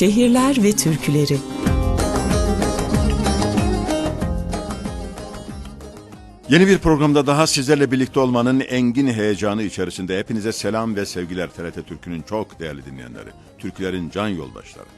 Şehirler ve Türküleri Yeni bir programda daha sizlerle birlikte olmanın engin heyecanı içerisinde hepinize selam ve sevgiler TRT Türkü'nün çok değerli dinleyenleri, Türkülerin can yoldaşları.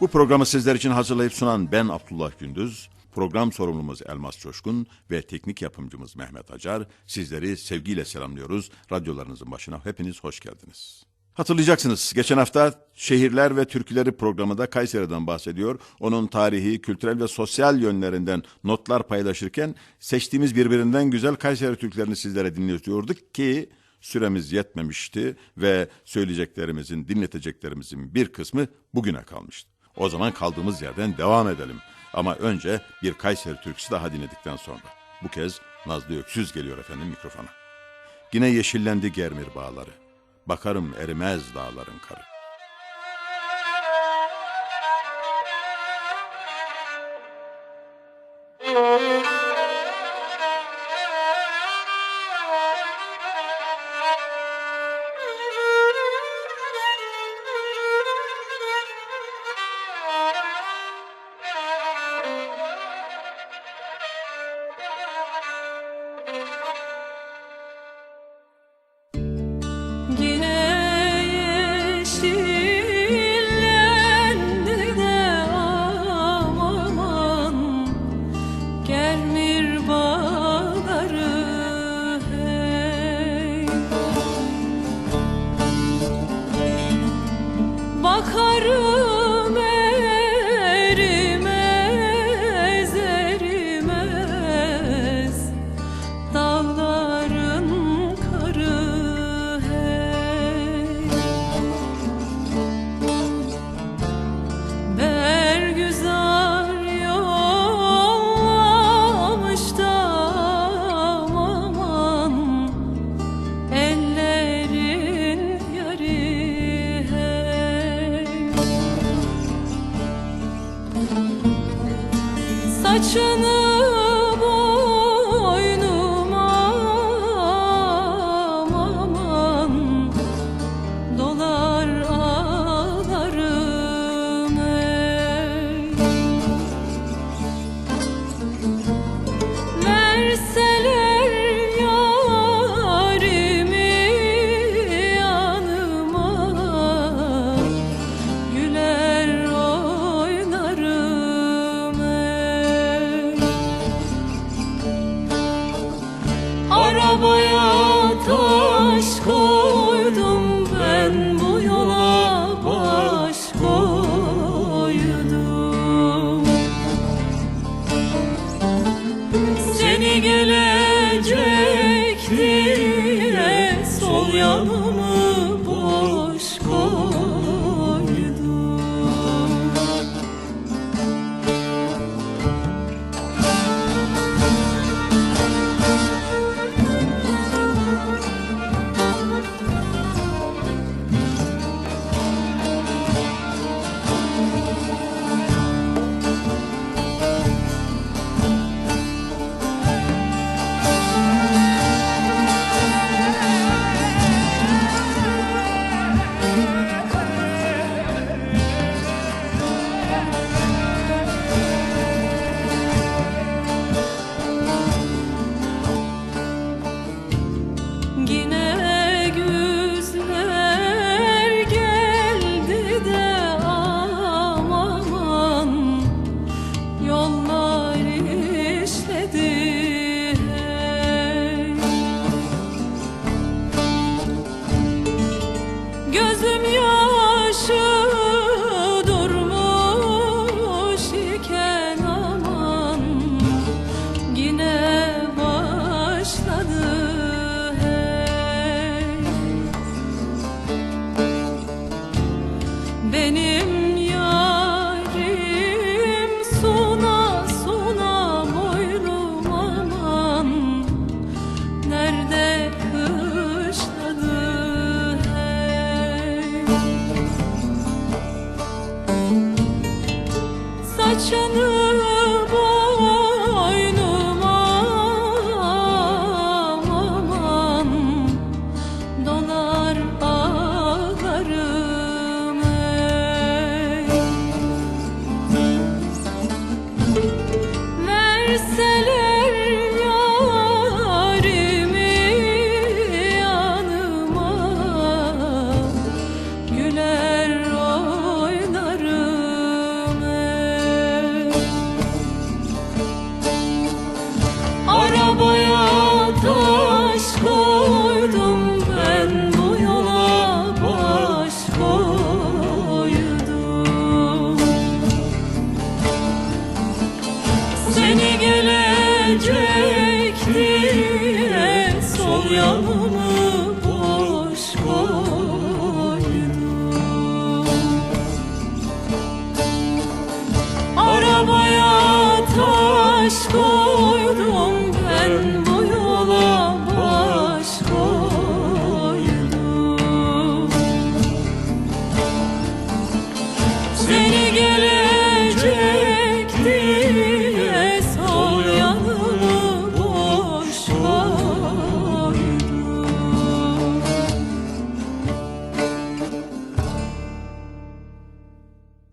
Bu programı sizler için hazırlayıp sunan ben Abdullah Gündüz, program sorumlumuz Elmas Coşkun ve teknik yapımcımız Mehmet Acar sizleri sevgiyle selamlıyoruz. Radyolarınızın başına hepiniz hoş geldiniz. Hatırlayacaksınız geçen hafta Şehirler ve Türküleri programında Kayseri'den bahsediyor. Onun tarihi, kültürel ve sosyal yönlerinden notlar paylaşırken seçtiğimiz birbirinden güzel Kayseri Türklerini sizlere dinletiyorduk ki süremiz yetmemişti ve söyleyeceklerimizin, dinleteceklerimizin bir kısmı bugüne kalmıştı. O zaman kaldığımız yerden devam edelim. Ama önce bir Kayseri türküsü daha dinledikten sonra. Bu kez Nazlı Öksüz geliyor efendim mikrofona. Yine yeşillendi germir bağları. Bakarım erimez dağların karı.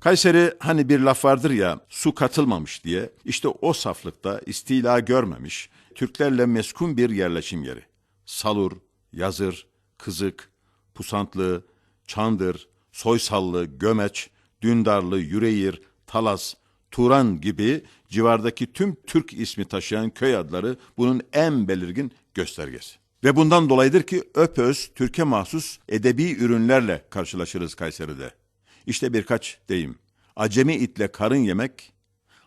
Kayseri hani bir laf vardır ya su katılmamış diye işte o saflıkta istila görmemiş Türklerle meskun bir yerleşim yeri. Salur, Yazır, Kızık, Pusantlı, Çandır, Soysallı, Gömeç, Dündarlı, Yüreğir, Talas, Turan gibi civardaki tüm Türk ismi taşıyan köy adları bunun en belirgin göstergesi. Ve bundan dolayıdır ki öpöz Türkiye mahsus edebi ürünlerle karşılaşırız Kayseri'de. İşte birkaç deyim. Acemi itle karın yemek,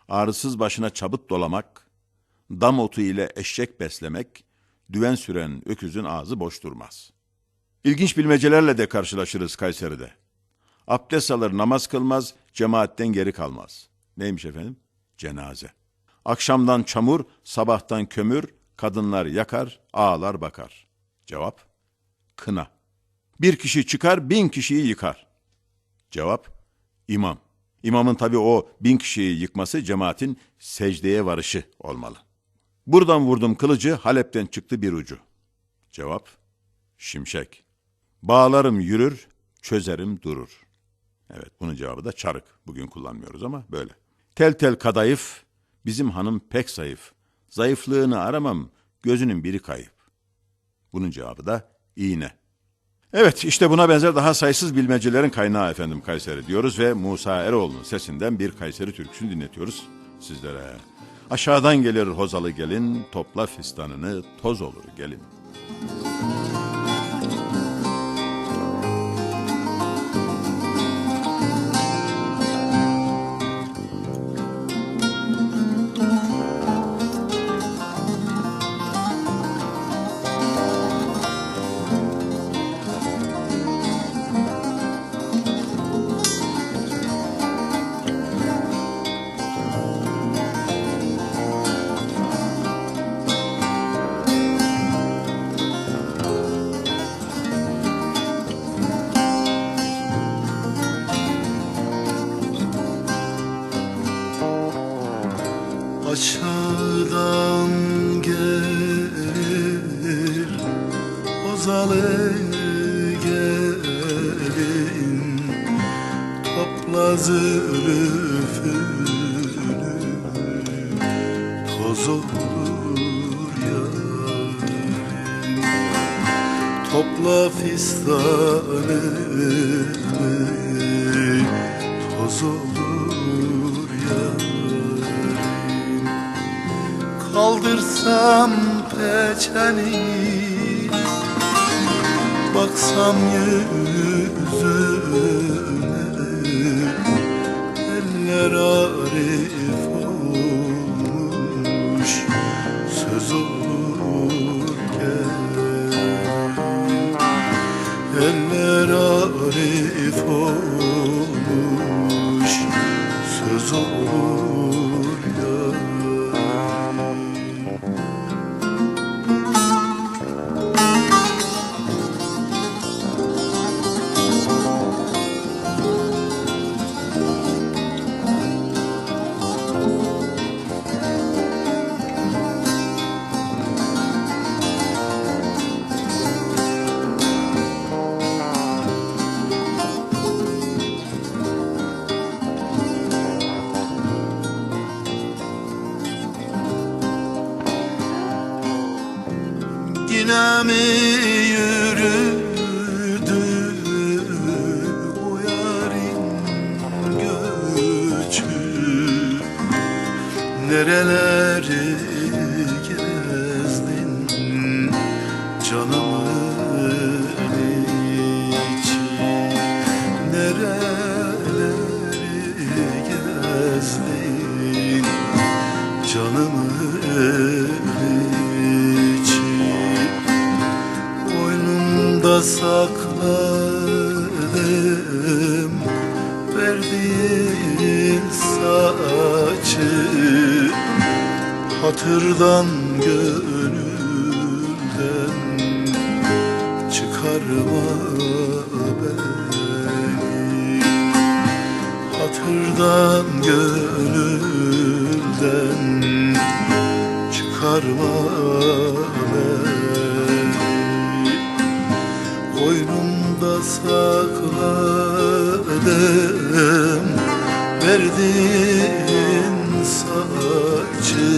ağrısız başına çabut dolamak, dam otu ile eşek beslemek, düven süren öküzün ağzı boş durmaz. İlginç bilmecelerle de karşılaşırız Kayseri'de. Abdest alır namaz kılmaz, cemaatten geri kalmaz. Neymiş efendim? Cenaze. Akşamdan çamur, sabahtan kömür, kadınlar yakar, ağlar bakar. Cevap? Kına. Bir kişi çıkar, bin kişiyi yıkar. Cevap, imam. İmamın tabi o bin kişiyi yıkması cemaatin secdeye varışı olmalı. Buradan vurdum kılıcı, Halep'ten çıktı bir ucu. Cevap, şimşek. Bağlarım yürür, çözerim durur. Evet, bunun cevabı da çarık. Bugün kullanmıyoruz ama böyle. Tel tel kadayıf, bizim hanım pek zayıf. Zayıflığını aramam, gözünün biri kayıp. Bunun cevabı da iğne. Evet işte buna benzer daha sayısız bilmecelerin kaynağı efendim Kayseri diyoruz ve Musa Eroğlu'nun sesinden bir Kayseri türküsünü dinletiyoruz sizlere. Aşağıdan gelir hozalı gelin, topla fistanını, toz olur gelin. Aşağıdan Topla zülfünü Toz olur yarim Topla fistanı Toz olur yarim Kaldırsam peçeni Baksam yüzüne Eller ezmezdin Canımı için Boynumda sakladım Verdiğin saçı. Hatırdan gönülden Çıkarma Hatırdan gönülden Çıkarma beni Koynumda sakladım Verdiğin saçı.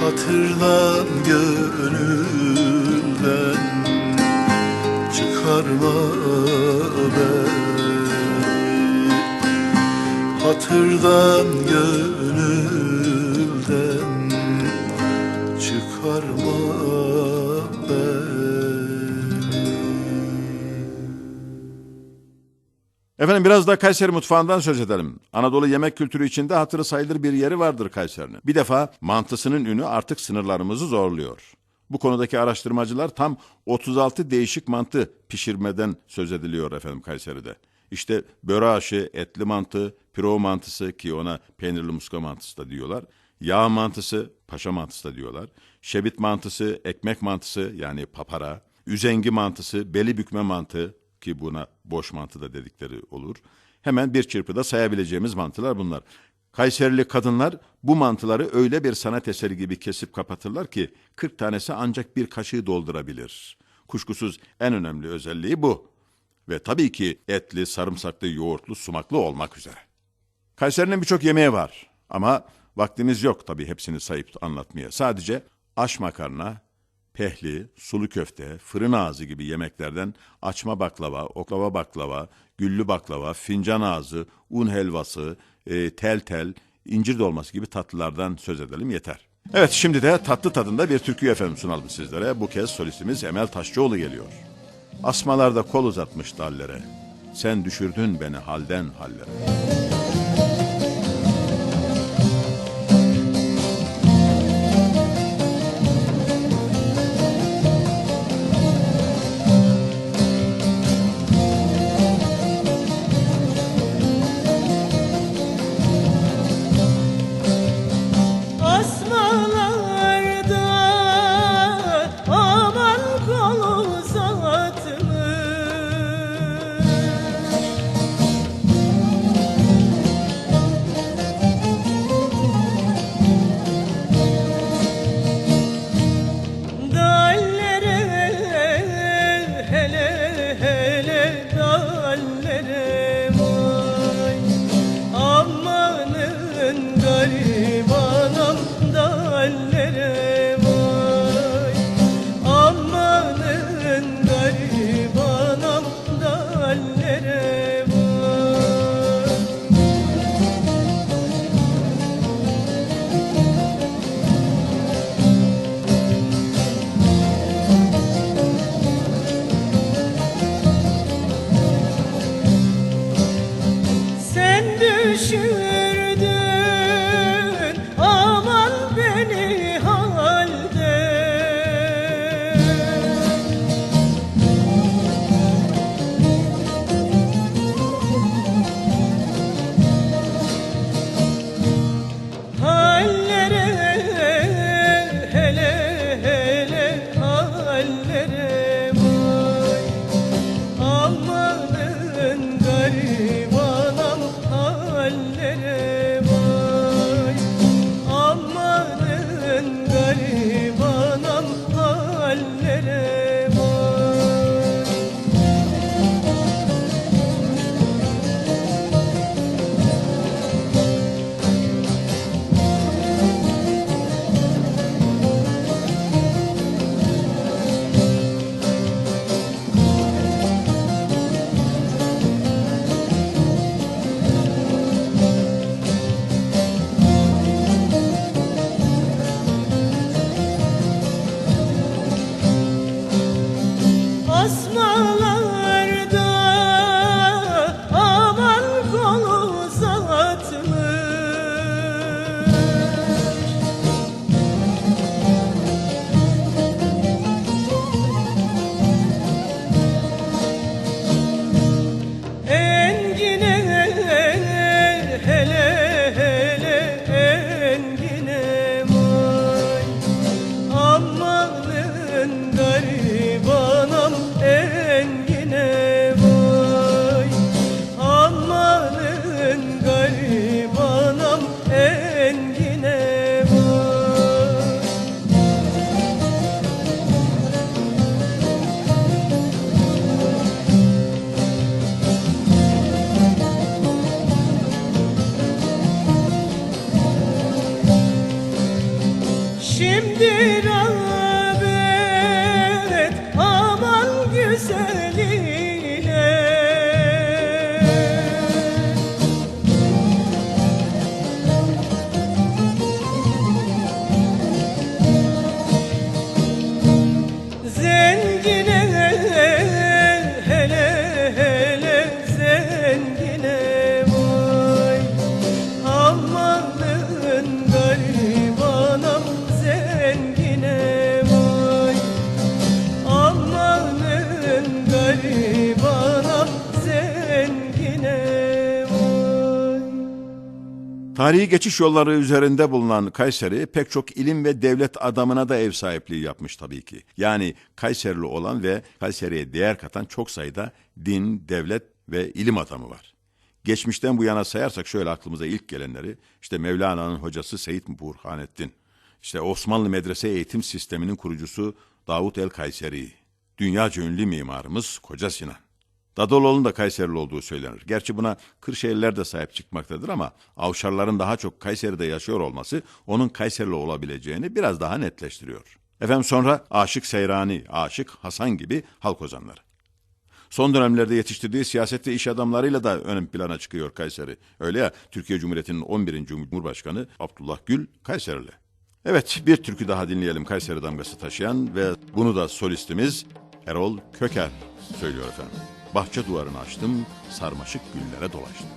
Hatırlan gönülden Çıkarma Hatırdan gönülden Çıkarma beni Efendim biraz da Kayseri mutfağından söz edelim. Anadolu yemek kültürü içinde hatırı sayılır bir yeri vardır Kayseri'nin. Bir defa mantısının ünü artık sınırlarımızı zorluyor. Bu konudaki araştırmacılar tam 36 değişik mantı pişirmeden söz ediliyor efendim Kayseri'de. İşte böre aşı, etli mantı, pirov mantısı ki ona peynirli muska mantısı da diyorlar. Yağ mantısı, paşa mantısı da diyorlar. Şebit mantısı, ekmek mantısı yani papara. Üzengi mantısı, beli bükme mantığı ki buna boş mantı da dedikleri olur. Hemen bir çırpıda sayabileceğimiz mantılar bunlar. Kayserili kadınlar bu mantıları öyle bir sanat eseri gibi kesip kapatırlar ki 40 tanesi ancak bir kaşığı doldurabilir. Kuşkusuz en önemli özelliği bu. Ve tabii ki etli, sarımsaklı, yoğurtlu, sumaklı olmak üzere. Kayseri'nin birçok yemeği var ama vaktimiz yok tabii hepsini sayıp anlatmaya. Sadece aş makarna, pehli, sulu köfte, fırın ağzı gibi yemeklerden açma baklava, oklava baklava, güllü baklava, fincan ağzı, un helvası, e, tel tel, incir dolması gibi tatlılardan söz edelim yeter. Evet şimdi de tatlı tadında bir türkü efendim sunalım sizlere. Bu kez solistimiz Emel Taşçıoğlu geliyor. Asmalarda kol uzatmış dallere. Sen düşürdün beni halden hallere. and Tarihi geçiş yolları üzerinde bulunan Kayseri pek çok ilim ve devlet adamına da ev sahipliği yapmış tabii ki. Yani Kayserili olan ve Kayseri'ye değer katan çok sayıda din, devlet ve ilim adamı var. Geçmişten bu yana sayarsak şöyle aklımıza ilk gelenleri işte Mevlana'nın hocası Seyit Burhanettin, işte Osmanlı medrese eğitim sisteminin kurucusu Davut el Kayseri, dünyaca ünlü mimarımız Koca Sinan. Dadaloğlu'nun da Kayserili olduğu söylenir. Gerçi buna Kırşehirliler de sahip çıkmaktadır ama Avşarların daha çok Kayseri'de yaşıyor olması onun Kayserili olabileceğini biraz daha netleştiriyor. Efendim sonra Aşık Seyrani, Aşık Hasan gibi halk ozanları. Son dönemlerde yetiştirdiği siyaset ve iş adamlarıyla da ön plana çıkıyor Kayseri. Öyle ya Türkiye Cumhuriyeti'nin 11. Cumhurbaşkanı Abdullah Gül Kayserili. Evet bir türkü daha dinleyelim Kayseri damgası taşıyan ve bunu da solistimiz Erol Köker söylüyor efendim. Bahçe duvarını açtım, sarmaşık güllere dolaştım.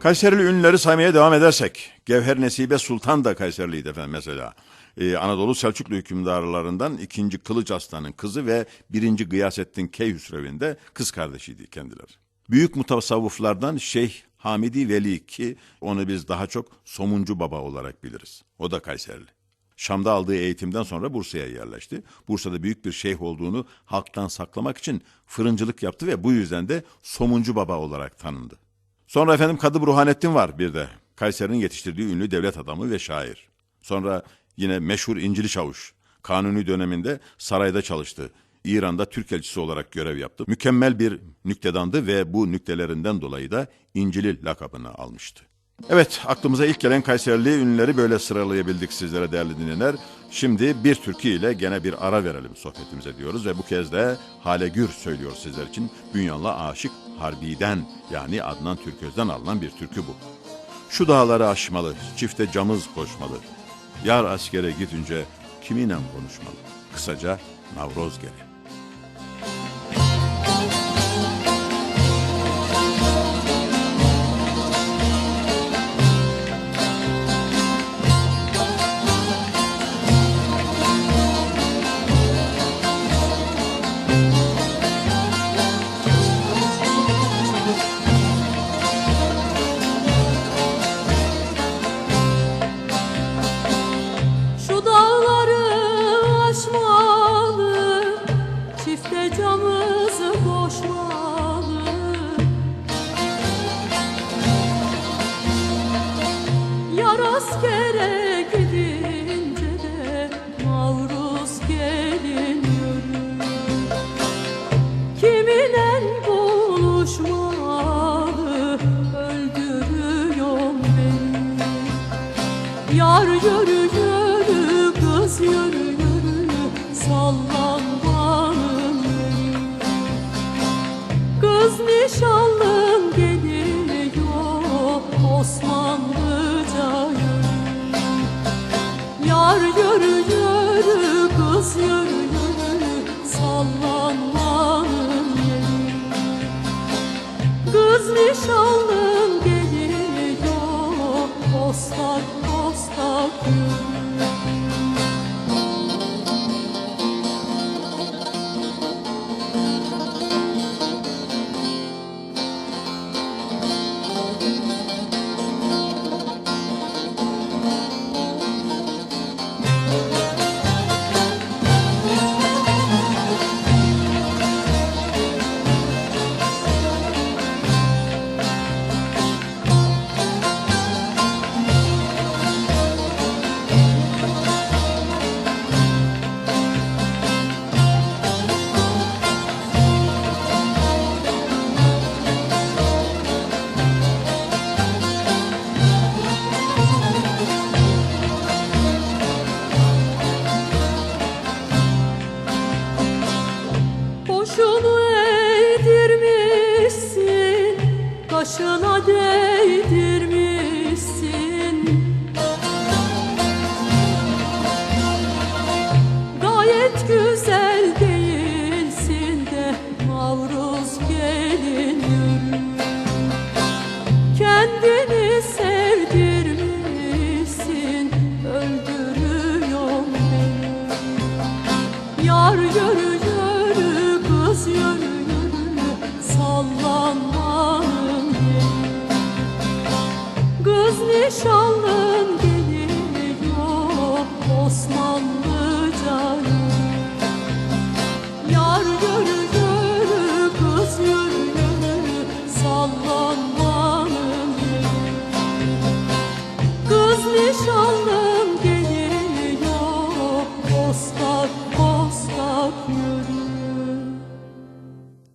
Kayserili ünlüleri saymaya devam edersek, Gevher Nesibe Sultan da Kayseriliydi efendim mesela. Ee, Anadolu Selçuklu hükümdarlarından 2. Kılıç Aslan'ın kızı ve 1. Gıyasettin Keyhüsrev'in de kız kardeşiydi kendileri. Büyük mutasavvıflardan Şeyh Hamidi Veli ki onu biz daha çok Somuncu Baba olarak biliriz. O da Kayserili. Şam'da aldığı eğitimden sonra Bursa'ya yerleşti. Bursa'da büyük bir şeyh olduğunu halktan saklamak için fırıncılık yaptı ve bu yüzden de Somuncu Baba olarak tanındı. Sonra efendim Kadı Burhanettin var bir de. Kayseri'nin yetiştirdiği ünlü devlet adamı ve şair. Sonra yine meşhur İncili Çavuş. Kanuni döneminde sarayda çalıştı. İran'da Türk elçisi olarak görev yaptı. Mükemmel bir nüktedandı ve bu nüktelerinden dolayı da İncili lakabını almıştı. Evet, aklımıza ilk gelen Kayserili ünlüleri böyle sıralayabildik sizlere değerli dinleyenler. Şimdi bir türkü ile gene bir ara verelim sohbetimize diyoruz ve bu kez de Hale Gür söylüyor sizler için. Bünyanlı Aşık Harbi'den yani Adnan Türköz'den alınan bir türkü bu. Şu dağları aşmalı, çifte camız koşmalı. Yar askere gidince kiminle konuşmalı? Kısaca Navroz gele.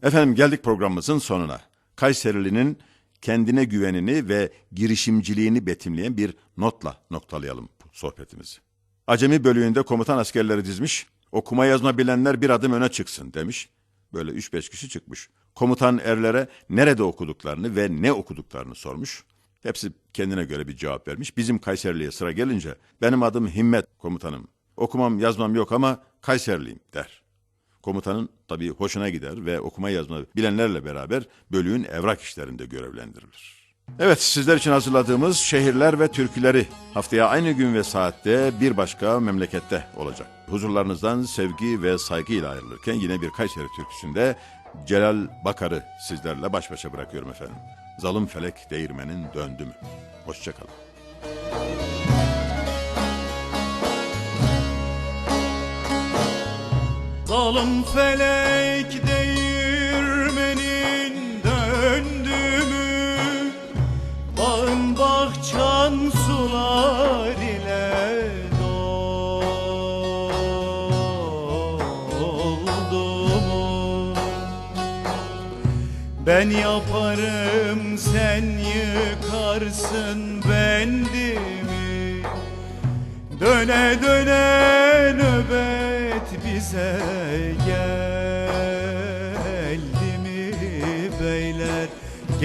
Efendim geldik programımızın sonuna. Kayserili'nin kendine güvenini ve girişimciliğini betimleyen bir notla noktalayalım sohbetimizi. Acemi bölüğünde komutan askerleri dizmiş, okuma yazma bilenler bir adım öne çıksın demiş. Böyle üç beş kişi çıkmış. Komutan erlere nerede okuduklarını ve ne okuduklarını sormuş. Hepsi kendine göre bir cevap vermiş. Bizim Kayserili'ye sıra gelince benim adım Himmet komutanım. Okumam yazmam yok ama Kayserliyim der. Komutanın tabii hoşuna gider ve okuma yazma bilenlerle beraber bölüğün evrak işlerinde görevlendirilir. Evet sizler için hazırladığımız şehirler ve türküleri haftaya aynı gün ve saatte bir başka memlekette olacak. Huzurlarınızdan sevgi ve saygıyla ayrılırken yine bir Kayseri türküsünde Celal Bakar'ı sizlerle baş başa bırakıyorum efendim. Zalım felek değirmenin döndü mü? Hoşçakalın. Zalim felek değirmenin döndü mü Bağın bahçan sular ile doldu mu Ben yaparım sen yıkarsın bendimi. Döne döne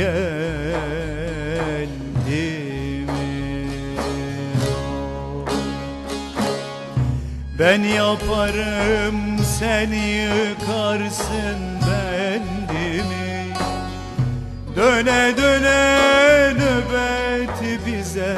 kendimi Ben yaparım sen yıkarsın bendimi Döne döne nöbet bize